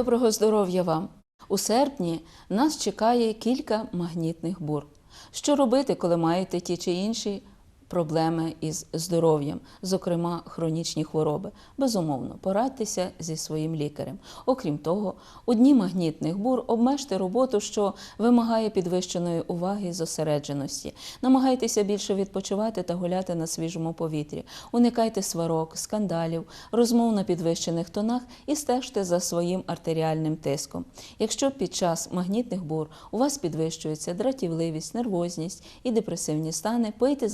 Доброго здоров'я вам! У серпні нас чекає кілька магнітних бур. Що робити, коли маєте ті чи інші проблеми із здоров'ям, зокрема хронічні хвороби? Безумовно, порадьтеся зі своїм лікарем. Окрім того, у дні магнітних бур обмежте роботу, що вимагає підвищеної уваги і зосередженості. Намагайтеся більше відпочивати та гуляти на свіжому повітрі. Уникайте сварок, скандалів, розмов на підвищених тонах і стежте за своїм артеріальним тиском. Якщо під час магнітних бур у вас підвищується дратівливість, нервозність і депресивні стани, пийте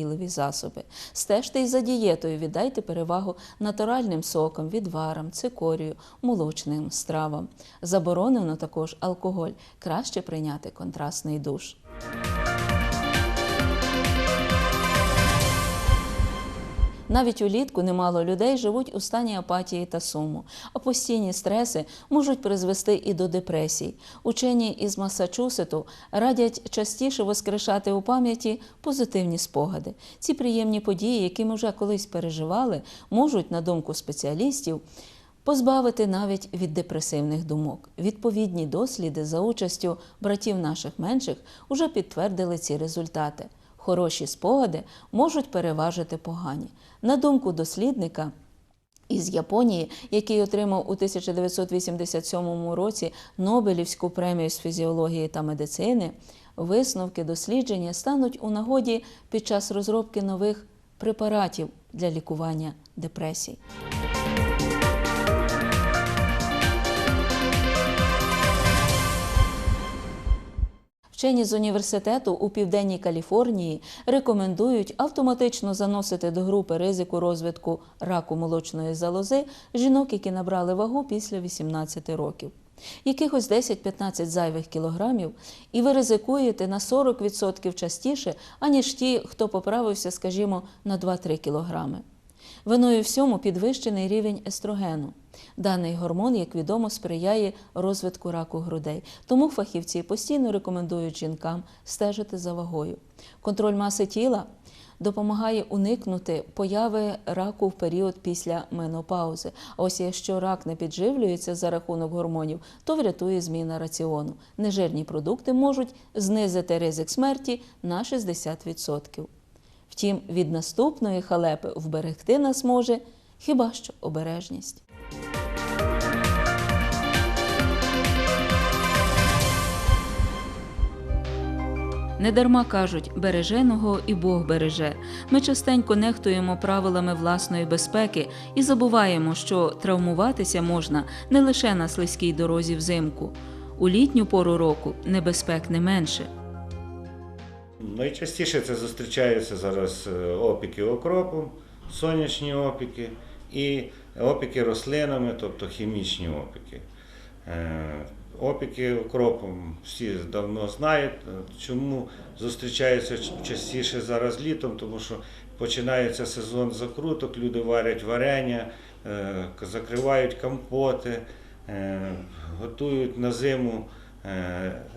заспокійливі засоби. Стежте й за дієтою, віддайте перевагу натуральним сокам, відварам, цикорію, молочним стравам. Заборонено також алкоголь. Краще прийняти контрастний душ. Навіть улітку немало людей живуть у стані апатії та суму, а постійні стреси можуть призвести і до депресій. Учені із Масачусету радять частіше воскрешати у пам'яті позитивні спогади. Ці приємні події, які ми вже колись переживали, можуть, на думку спеціалістів, позбавити навіть від депресивних думок. Відповідні досліди за участю братів наших менших уже підтвердили ці результати. Хороші спогади можуть переважити погані. На думку дослідника, із Японії, який отримав у 1987 році Нобелівську премію з фізіології та медицини, висновки дослідження стануть у нагоді під час розробки нових препаратів для лікування депресій. Вчені з університету у південній Каліфорнії рекомендують автоматично заносити до групи ризику розвитку раку молочної залози жінок, які набрали вагу після 18 років. Якихось 10-15 зайвих кілограмів, і ви ризикуєте на 40% частіше, аніж ті, хто поправився, скажімо, на 2-3 кілограми. Виною всьому підвищений рівень естрогену. Даний гормон, як відомо, сприяє розвитку раку грудей. Тому фахівці постійно рекомендують жінкам стежити за вагою. Контроль маси тіла допомагає уникнути появи раку в період після менопаузи. А ось якщо рак не підживлюється за рахунок гормонів, то врятує зміна раціону. Нежирні продукти можуть знизити ризик смерті на 60%. Втім, від наступної халепи вберегти нас може хіба що обережність. Недарма кажуть, береженого і Бог береже. Ми частенько нехтуємо правилами власної безпеки і забуваємо, що травмуватися можна не лише на слизькій дорозі взимку. У літню пору року небезпек не менше. Найчастіше це зустрічаються зараз е, опіки окропом, сонячні опіки і опіки рослинами, тобто хімічні опіки. Е, Опіки окропом всі давно знають. Чому зустрічаються частіше зараз літом, тому що починається сезон закруток, люди варять варення, е, закривають компоти, е, готують на зиму е,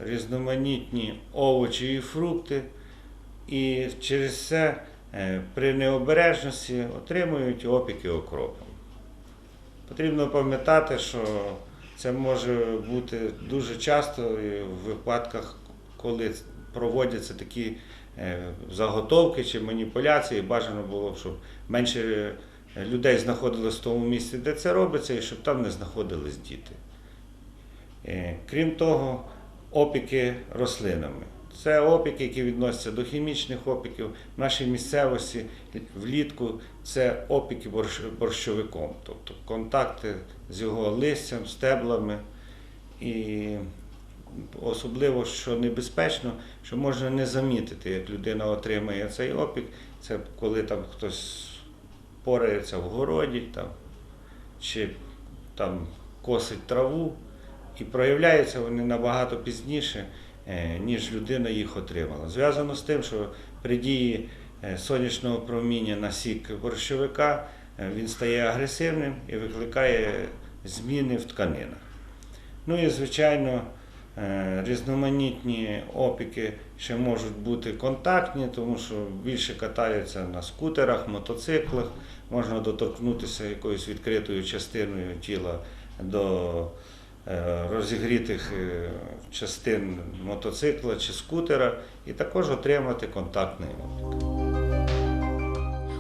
різноманітні овочі і фрукти. І через це е, при необережності отримують опіки окропом. Потрібно пам'ятати, що це може бути дуже часто в випадках, коли проводяться такі е, заготовки чи маніпуляції. Бажано було б, щоб менше е, людей знаходилось в тому місці, де це робиться, і щоб там не знаходились діти. Е, Крім того, опіки рослинами. Це опіки, які відносяться до хімічних опіків. В нашій місцевості влітку це опіки борщовиком, тобто контакти з його листям, стеблами. І особливо, що небезпечно, що можна не замітити, як людина отримає цей опік. Це коли там хтось порається в городі там, чи там косить траву. І проявляються вони набагато пізніше, е, ніж людина їх отримала. Зв'язано з тим, що при дії е, сонячного проміння на сік борщовика е, він стає агресивним і викликає зміни в тканинах. Ну і, звичайно, різноманітні опіки ще можуть бути контактні, тому що більше катаються на скутерах, мотоциклах, можна доторкнутися якоюсь відкритою частиною тіла до розігрітих е, частин мотоцикла чи скутера, і також отримати контактний опік.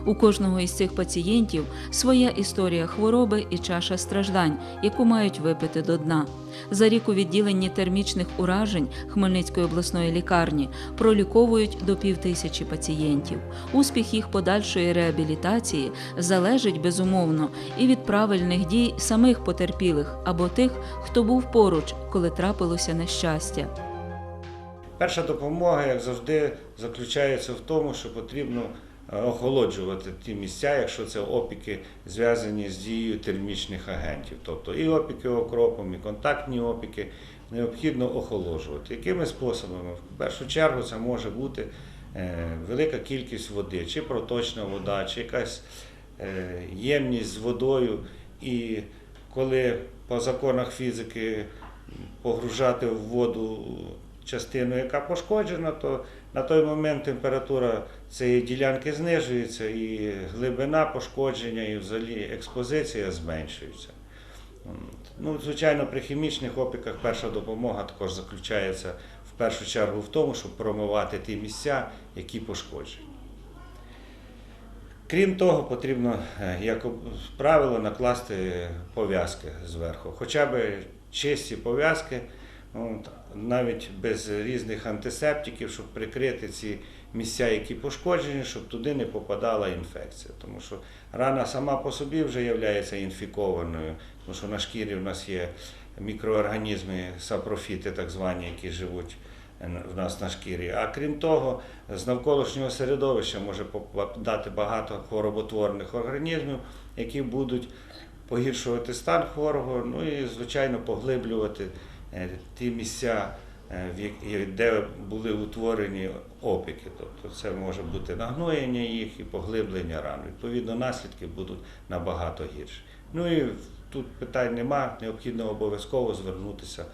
У кожного із цих пацієнтів своя історія хвороби і чаша страждань, яку мають випити до дна. За рік у відділенні термічних уражень Хмельницької обласної лікарні проліковують до півтисячі пацієнтів. Успіх їх подальшої реабілітації залежить безумовно і від правильних дій самих потерпілих або тих, хто був поруч, коли трапилося нещастя. Перша допомога, як завжди, заключається в тому, що потрібно охолоджувати ті місця, якщо це опіки зв'язані з дією термічних агентів. Тобто і опіки окропом, і контактні опіки необхідно охолоджувати. Якими способами? В першу чергу це може бути е, велика кількість води, чи проточна вода, чи якась е, ємність з водою. І коли по законах фізики погружати в воду частину, яка пошкоджена, то на той момент температура цієї ділянки знижується і глибина пошкодження, і взагалі експозиція зменшується. Ну, звичайно, при хімічних опіках перша допомога також заключається в першу чергу в тому, щоб промивати ті місця, які пошкоджені. Крім того, потрібно, е, як правило, накласти пов'язки зверху. Хоча б чисті пов'язки, навіть без різних антисептиків, щоб прикрити ці місця, які пошкоджені, щоб туди не попадала інфекція. Тому що рана сама по собі вже є інфікованою, тому що на шкірі в нас є мікроорганізми, сапрофіти, так звані, які живуть в нас на шкірі. А крім того, з навколишнього середовища може попадати багато хвороботворних організмів, які будуть погіршувати стан хворого, ну і, звичайно, поглиблювати е, ті місця, е, де були утворені опіки. Тобто це може бути нагноєння їх і поглиблення ран. Відповідно, наслідки будуть набагато гірші. Ну і тут питань нема, необхідно обов'язково звернутися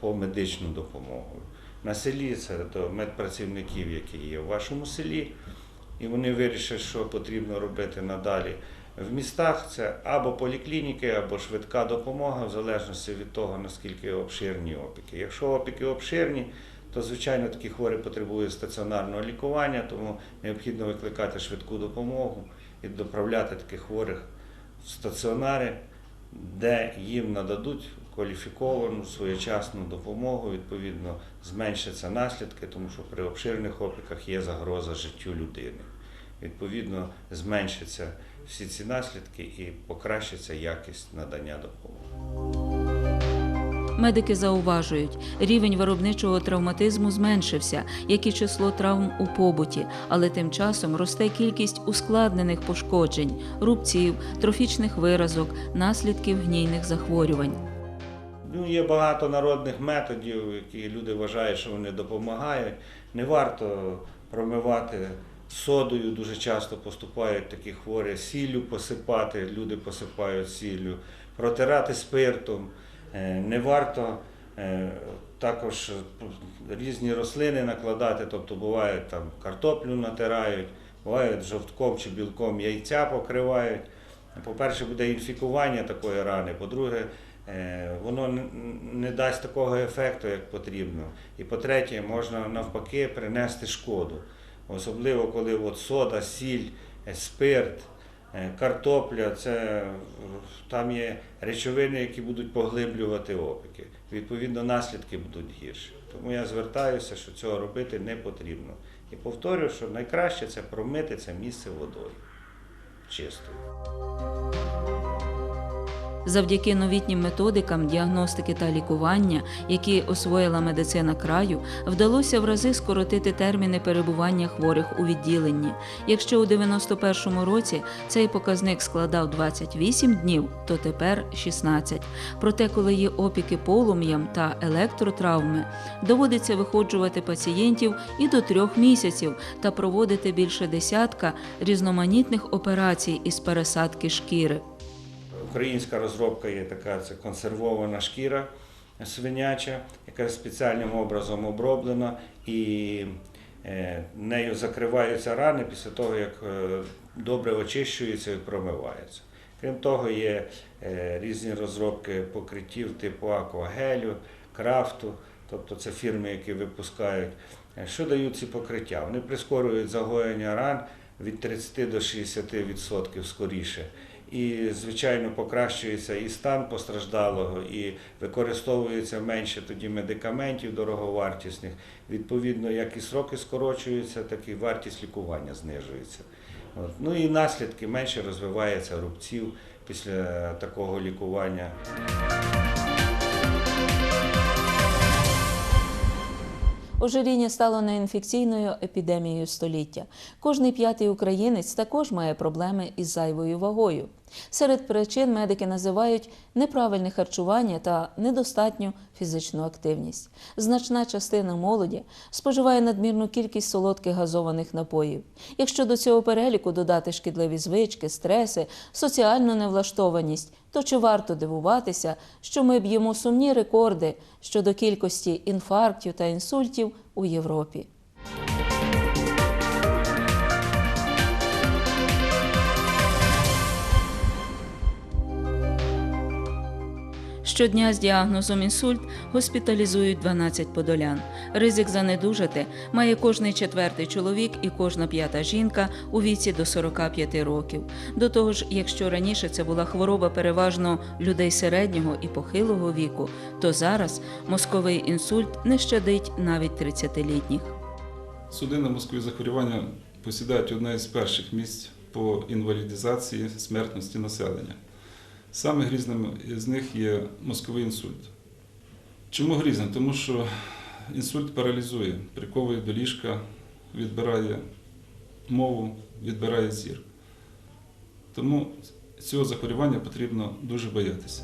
по медичну допомогу. На селі це до медпрацівників, які є в вашому селі, і вони вирішать, що потрібно робити надалі. В містах це або поліклініки, або швидка допомога, в залежності від того, наскільки обширні опіки. Якщо опіки обширні, то звичайно такі хворі потребують стаціонарного лікування, тому необхідно викликати швидку допомогу і доправляти таких хворих в стаціонари, де їм нададуть кваліфіковану своєчасну допомогу, відповідно, зменшаться наслідки, тому що при обширних опіках є загроза життю людини. Відповідно, зменшаться всі ці наслідки і покращиться якість надання допомоги. Медики зауважують, рівень виробничого травматизму зменшився, як і число травм у побуті, але тим часом росте кількість ускладнених пошкоджень, рубців, трофічних виразок, наслідків гнійних захворювань. Ну, є багато народних методів, які люди вважають, що вони допомагають. Не варто промивати содою, дуже часто поступають такі хворі, сіллю посипати, люди посипають сіллю, протирати спиртом. Е, Не варто е, також різні рослини накладати, тобто бувають там картоплю натирають, бувають жовтком чи білком яйця покривають. По-перше, буде інфікування такої рани, по-друге, е, воно не дасть такого ефекту, як потрібно. І по-третє, можна навпаки принести шкоду. Особливо, коли от сода, сіль, е, спирт, е, картопля, це там є речовини, які будуть поглиблювати опіки. Відповідно, наслідки будуть гірші. Тому я звертаюся, що цього робити не потрібно. І повторюю, що найкраще це промити це місце водою чистою. Завдяки новітнім методикам діагностики та лікування, які освоїла медицина краю, вдалося в рази скоротити терміни перебування хворих у відділенні. Якщо у 91-му році цей показник складав 28 днів, то тепер 16. Проте, коли є опіки полум'ям та електротравми, доводиться виходжувати пацієнтів і до трьох місяців та проводити більше десятка різноманітних операцій із пересадки шкіри. Українська розробка є така, це консервована шкіра свиняча, яка спеціальним образом оброблена, і е, нею закриваються рани після того, як е, добре очищуються і промиваються. Крім того, є е, різні розробки покриттів типу аквагелю, крафту, тобто це фірми, які випускають. Що дають ці покриття? Вони прискорюють загоєння ран від 30 до 60% скоріше. І, звичайно, покращується і стан постраждалого, і використовується менше тоді медикаментів дороговартісних. Відповідно, як і сроки скорочуються, так і вартість лікування знижується. От. Ну і наслідки менше розвивається рубців після такого лікування. Ожиріння стало неінфекційною епідемією століття. Кожний п'ятий українець також має проблеми із зайвою вагою. Серед причин медики називають неправильне харчування та недостатню фізичну активність. Значна частина молоді споживає надмірну кількість солодких газованих напоїв. Якщо до цього переліку додати шкідливі звички, стреси, соціальну невлаштованість, то чи варто дивуватися, що ми б'ємо сумні рекорди щодо кількості інфарктів та інсультів у Європі? Щодня з діагнозом інсульт госпіталізують 12 подолян. Ризик занедужати має кожний четвертий чоловік і кожна п'ята жінка у віці до 45 років. До того ж, якщо раніше це була хвороба переважно людей середнього і похилого віку, то зараз мозковий інсульт не щадить навіть 30-літніх. Судинно-мозкові захворювання посідають одне із перших місць по інвалідизації смертності населення. Саме грізним з них є мозковий інсульт. Чому грізним? Тому що інсульт паралізує, приковує до ліжка, відбирає мову, відбирає зір. Тому цього захворювання потрібно дуже боятися.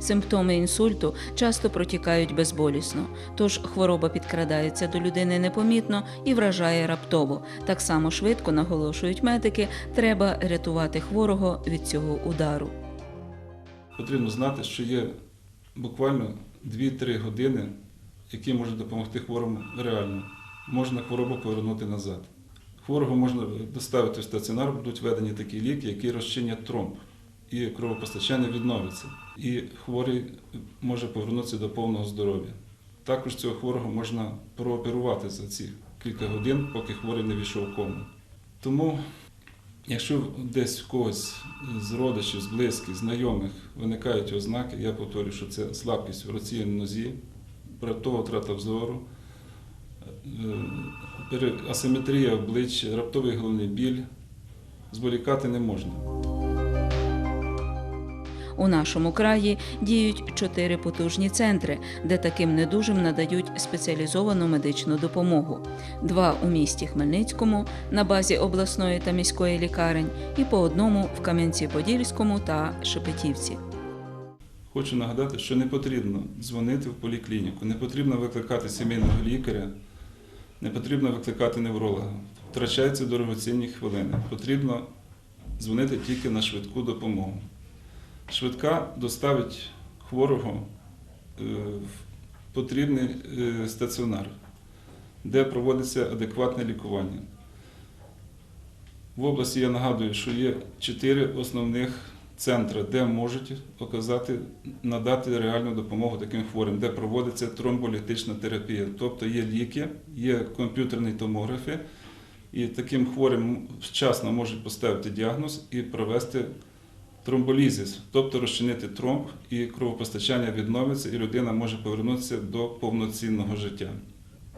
Симптоми інсульту часто протікають безболісно, тож хвороба підкрадається до людини непомітно і вражає раптово. Так само швидко наголошують медики, треба рятувати хворого від цього удару. Потрібно знати, що є буквально 2-3 години, які можуть допомогти хворому реально. Можна хворобу повернути назад. Хворого можна доставити в стаціонар, будуть введені такі ліки, які розчинять тромб, і кровопостачання відновиться. І хворий може повернутися до повного здоров'я. Також цього хворого можна прооперувати за ці кілька годин, поки хворий не війшов в кому. Тому Якщо десь в когось з родичів, з близьких, знайомих виникають ознаки, я повторюю, що це слабкість в руці і нозі, раптова втрата взору, е, асиметрія обличчя, раптовий головний біль, зволікати не можна. У нашому краї діють чотири потужні центри, де таким недужим надають спеціалізовану медичну допомогу: два у місті Хмельницькому на базі обласної та міської лікарень, і по одному в Кам'янці-Подільському та Шепетівці. Хочу нагадати, що не потрібно дзвонити в поліклініку, не потрібно викликати сімейного лікаря, не потрібно викликати невролога. Втрачаються дорогоцінні хвилини. Потрібно дзвонити тільки на швидку допомогу. Швидка доставить хворого е, в потрібний е, стаціонар, де проводиться адекватне лікування. В області я нагадую, що є чотири основних центри, де можуть оказати, надати реальну допомогу таким хворим, де проводиться тромболітична терапія. Тобто є ліки, є комп'ютерні томографи, і таким хворим вчасно можуть поставити діагноз і провести тромболізис, тобто розчинити тромб і кровопостачання відновиться, і людина може повернутися до повноцінного життя.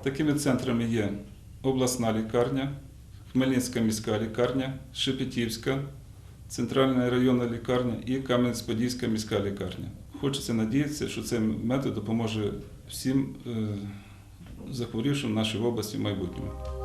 Такими центрами є обласна лікарня, Хмельницька міська лікарня, Шепетівська, Центральна районна лікарня і Кам'янець-Подільська міська лікарня. Хочеться надіятися, що цей метод допоможе всім е, захворівшим в нашій області в майбутньому.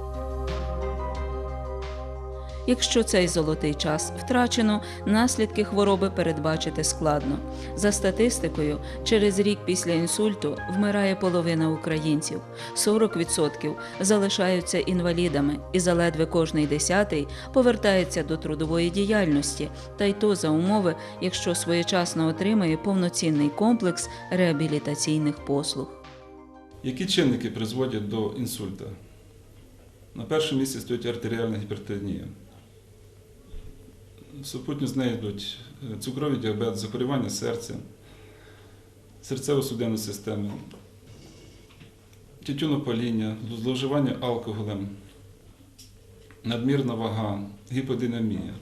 Якщо цей золотий час втрачено, наслідки хвороби передбачити складно. За статистикою, через рік після інсульту вмирає половина українців, 40% залишаються інвалідами, і заледве кожний десятий повертається до трудової діяльності, та й то за умови, якщо своєчасно отримає повноцінний комплекс реабілітаційних послуг. Які чинники призводять до інсульта? На першому місці стоїть артеріальна гіпертонія. Супутньо з нею йдуть е, цукровий діабет, захворювання серця, серцево-судинної системи, тютюнопаління, зловживання алкоголем, надмірна вага, гіподинамія.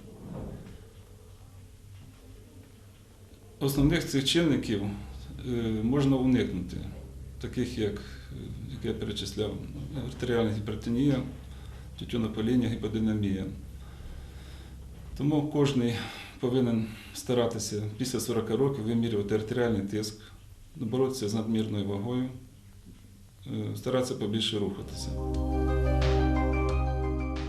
Основних цих чинників е, можна уникнути, таких як, е, як я перечисляв, артеріальна гіпертонія, тютюнопаління, гіподинамія. Тому кожен повинен старатися після 40 років вимірювати артеріальний тиск, боротися з надмірною вагою, е, старатися побільше рухатися.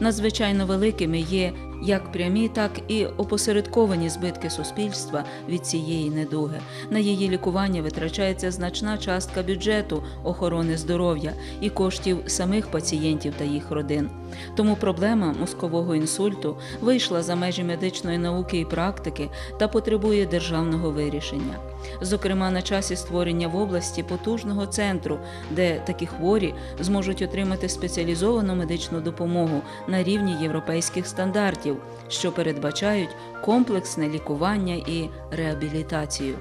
Надзвичайно великими є як прямі, так і опосередковані збитки суспільства від цієї недуги. На її лікування витрачається значна частка бюджету охорони здоров'я і коштів самих пацієнтів та їх родин. Тому проблема мозкового інсульту вийшла за межі медичної науки і практики та потребує державного вирішення. Зокрема, на часі створення в області потужного центру, де такі хворі зможуть отримати спеціалізовану медичну допомогу на рівні європейських стандартів, що передбачають комплексне лікування і реабілітацію.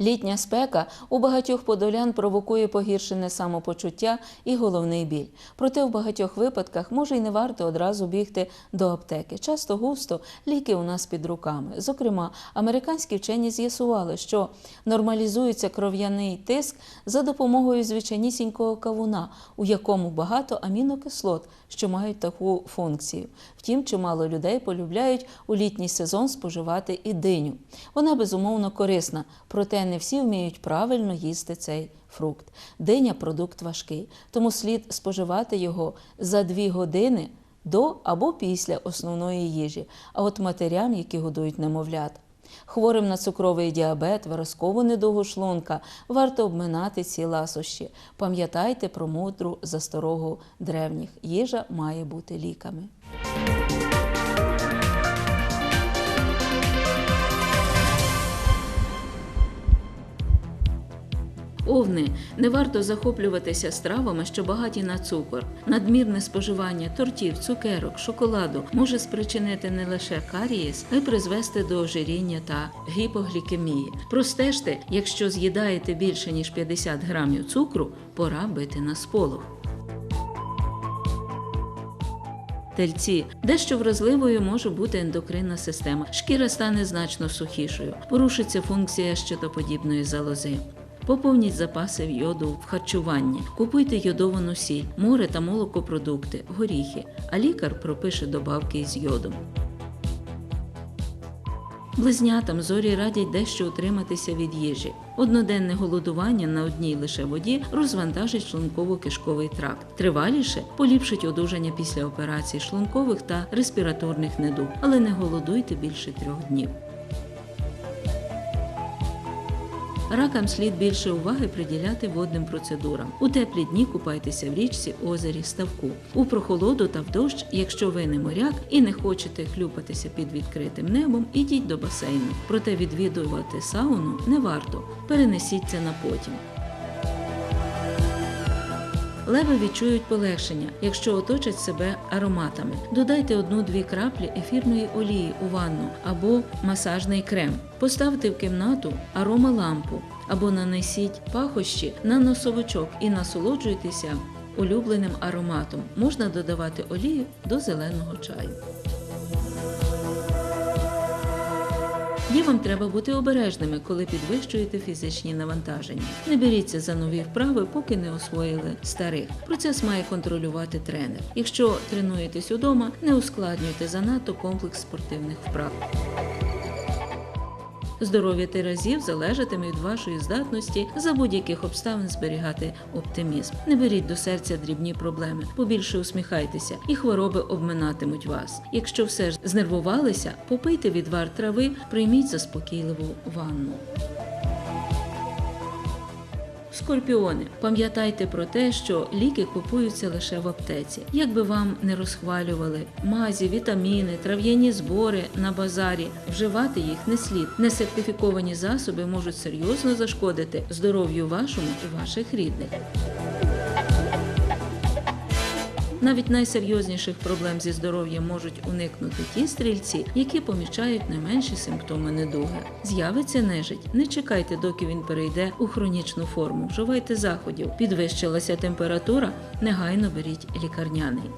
Літня спека у багатьох подолян провокує погіршене самопочуття і головний біль. Проте в багатьох випадках може й не варто одразу бігти до аптеки. Часто густо ліки у нас під руками. Зокрема, американські вчені з'ясували, що нормалізується кров'яний тиск за допомогою звичайнісінького кавуна, у якому багато амінокислот, що мають таку функцію. Втім, чимало людей полюбляють у літній сезон споживати і диню. Вона безумовно корисна, проте не всі вміють правильно їсти цей фрукт. Диня продукт важкий, тому слід споживати його за дві години до або після основної їжі, а от матерям, які годують немовлят. Хворим на цукровий діабет, виразкову недугу шлунка варто обминати ці ласощі. Пам'ятайте про мудру засторогу древніх. Їжа має бути ліками. Овни не варто захоплюватися стравами, що багаті на цукор. Надмірне споживання тортів, цукерок, шоколаду може спричинити не лише карієс, а й призвести до ожиріння та гіпоглікемії. Простежте, якщо з'їдаєте більше ніж 50 грамів цукру, пора бити на сполох. Тельці дещо вразливою може бути ендокринна система. Шкіра стане значно сухішою, порушиться функція щитоподібної залози. Поповніть запаси йоду в харчуванні, купуйте йодовану сіль, море та молокопродукти, горіхи, а лікар пропише добавки із йодом. Близнятам зорі радять дещо утриматися від їжі. Одноденне голодування на одній лише воді розвантажить шлунково-кишковий тракт. Триваліше поліпшить одужання після операцій шлункових та респіраторних недуг, але не голодуйте більше трьох днів. Ракам слід більше уваги приділяти водним процедурам. У теплі дні купайтеся в річці, озері, ставку. У прохолоду та в дощ, якщо ви не моряк і не хочете хлюпатися під відкритим небом, ідіть до басейну. Проте відвідувати сауну не варто. Перенесіть це на потім. Леви відчують полегшення, якщо оточать себе ароматами. Додайте одну-дві краплі ефірної олії у ванну або масажний крем. Поставте в кімнату аромалампу або нанесіть пахощі на носовичок і насолоджуйтеся улюбленим ароматом. Можна додавати олію до зеленого чаю. Дівам треба бути обережними, коли підвищуєте фізичні навантаження. Не беріться за нові вправи, поки не освоїли старих. Процес має контролювати тренер. Якщо тренуєтесь удома, не ускладнюйте занадто комплекс спортивних вправ. Здоров'я тиразів залежатиме від вашої здатності за будь-яких обставин зберігати оптимізм. Не беріть до серця дрібні проблеми, побільше усміхайтеся, і хвороби обминатимуть вас. Якщо все ж знервувалися, попийте відвар трави, прийміть заспокійливу ванну. Скорпіони, пам'ятайте про те, що ліки купуються лише в аптеці. Як би вам не розхвалювали мазі, вітаміни, трав'яні збори на базарі, вживати їх не слід. Несертифіковані засоби можуть серйозно зашкодити здоров'ю вашому і ваших рідних. Навіть найсерйозніших проблем зі здоров'ям можуть уникнути ті стрільці, які помічають найменші симптоми недуги. З'явиться нежить. Не чекайте, доки він перейде у хронічну форму. Вживайте заходів. Підвищилася температура, негайно беріть лікарняний.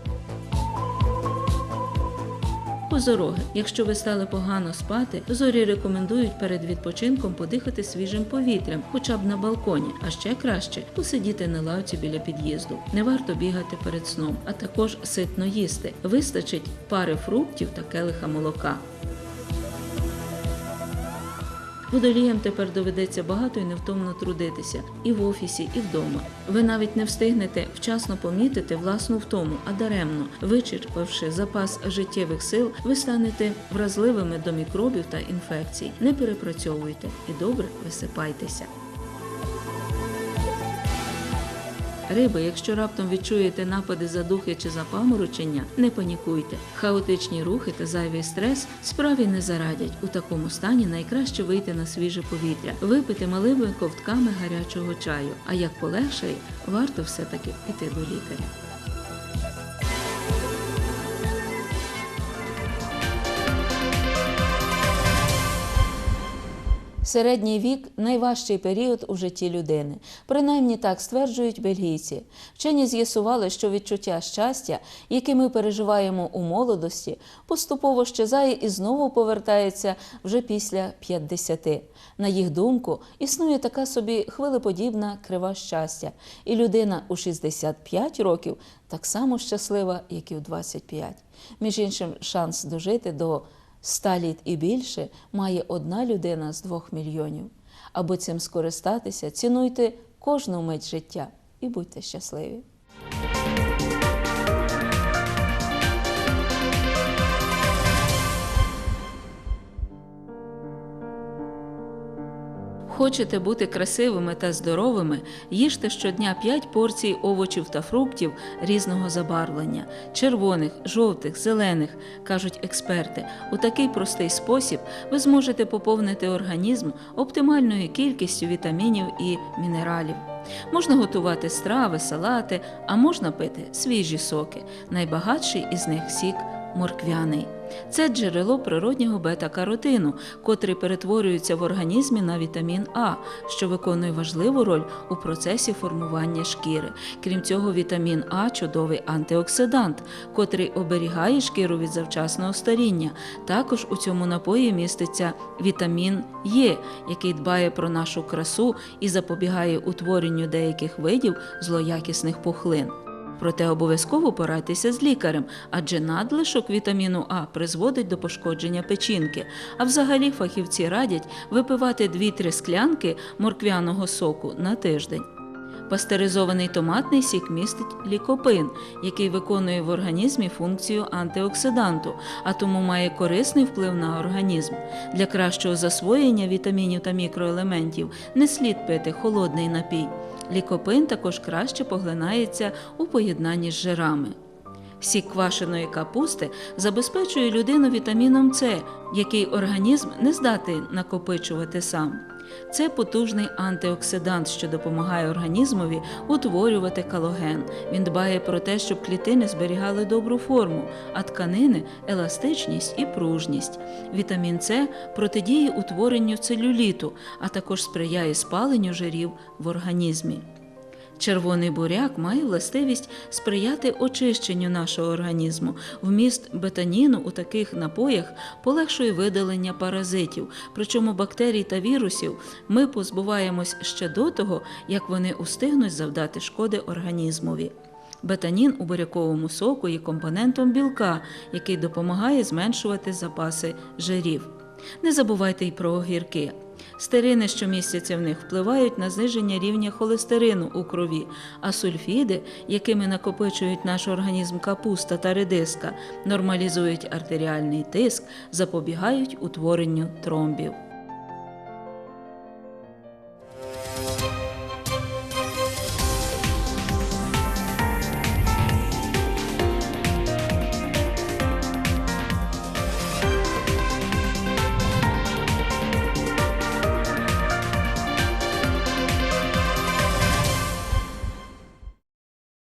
Позороги. Якщо ви стали погано спати, зорі рекомендують перед відпочинком подихати свіжим повітрям, хоча б на балконі, а ще краще посидіти на лавці біля під'їзду. Не варто бігати перед сном, а також ситно їсти. Вистачить пари фруктів та келиха молока. Водоліям тепер доведеться багато і невтомно трудитися і в офісі, і вдома. Ви навіть не встигнете вчасно помітити власну втому, а даремно, вичерпавши запас життєвих сил, ви станете вразливими до мікробів та інфекцій. Не перепрацьовуйте і добре висипайтеся. Риби, якщо раптом відчуєте напади задухи чи запаморочення, не панікуйте. Хаотичні рухи та зайвий стрес справі не зарадять. У такому стані найкраще вийти на свіже повітря, випити малими ковтками гарячого чаю. А як полегшає, варто все-таки піти до лікаря. Середній вік найважчий період у житті людини. Принаймні так стверджують бельгійці. Вчені з'ясували, що відчуття щастя, яке ми переживаємо у молодості, поступово щезає і знову повертається вже після 50. На їх думку, існує така собі хвилеподібна крива щастя, і людина у 65 років так само щаслива, як і у 25. Між іншим, шанс дожити до 100 літ і більше має одна людина з двох мільйонів. Аби цим скористатися, цінуйте кожну мить життя і будьте щасливі. Хочете бути красивими та здоровими, їжте щодня 5 порцій овочів та фруктів різного забарвлення червоних, жовтих, зелених, кажуть експерти. У такий простий спосіб ви зможете поповнити організм оптимальною кількістю вітамінів і мінералів. Можна готувати страви, салати, а можна пити свіжі соки. Найбагатший із них сік морквяний. Це джерело природнього бета-каротину, котрий перетворюється в організмі на вітамін А, що виконує важливу роль у процесі формування шкіри. Крім цього, вітамін А чудовий антиоксидант, котрий оберігає шкіру від завчасного старіння. Також у цьому напої міститься вітамін Е, який дбає про нашу красу і запобігає утворенню деяких видів злоякісних пухлин. Проте обов'язково порадьтеся з лікарем, адже надлишок вітаміну А призводить до пошкодження печінки. А взагалі фахівці радять випивати 2-3 склянки морквяного соку на тиждень. Пастеризований томатний сік містить лікопин, який виконує в організмі функцію антиоксиданту, а тому має корисний вплив на організм. Для кращого засвоєння вітамінів та мікроелементів не слід пити холодний напій. Лікопин також краще поглинається у поєднанні з жирами. Сік квашеної капусти забезпечує людину вітаміном С, який організм не здатний накопичувати сам. Це потужний антиоксидант, що допомагає організмові утворювати калоген. Він дбає про те, щоб клітини зберігали добру форму, а тканини еластичність і пружність. Вітамін С протидіє утворенню целюліту, а також сприяє спаленню жирів в організмі. Червоний буряк має властивість сприяти очищенню нашого організму. Вміст бетаніну у таких напоях полегшує видалення паразитів. Причому бактерій та вірусів ми позбуваємось ще до того, як вони устигнуть завдати шкоди організмові. Бетанін у буряковому соку є компонентом білка, який допомагає зменшувати запаси жирів. Не забувайте й про огірки. Стерини, що містяться в них, впливають на зниження рівня холестерину у крові, а сульфіди, якими накопичують наш організм капуста та редиска, нормалізують артеріальний тиск, запобігають утворенню тромбів.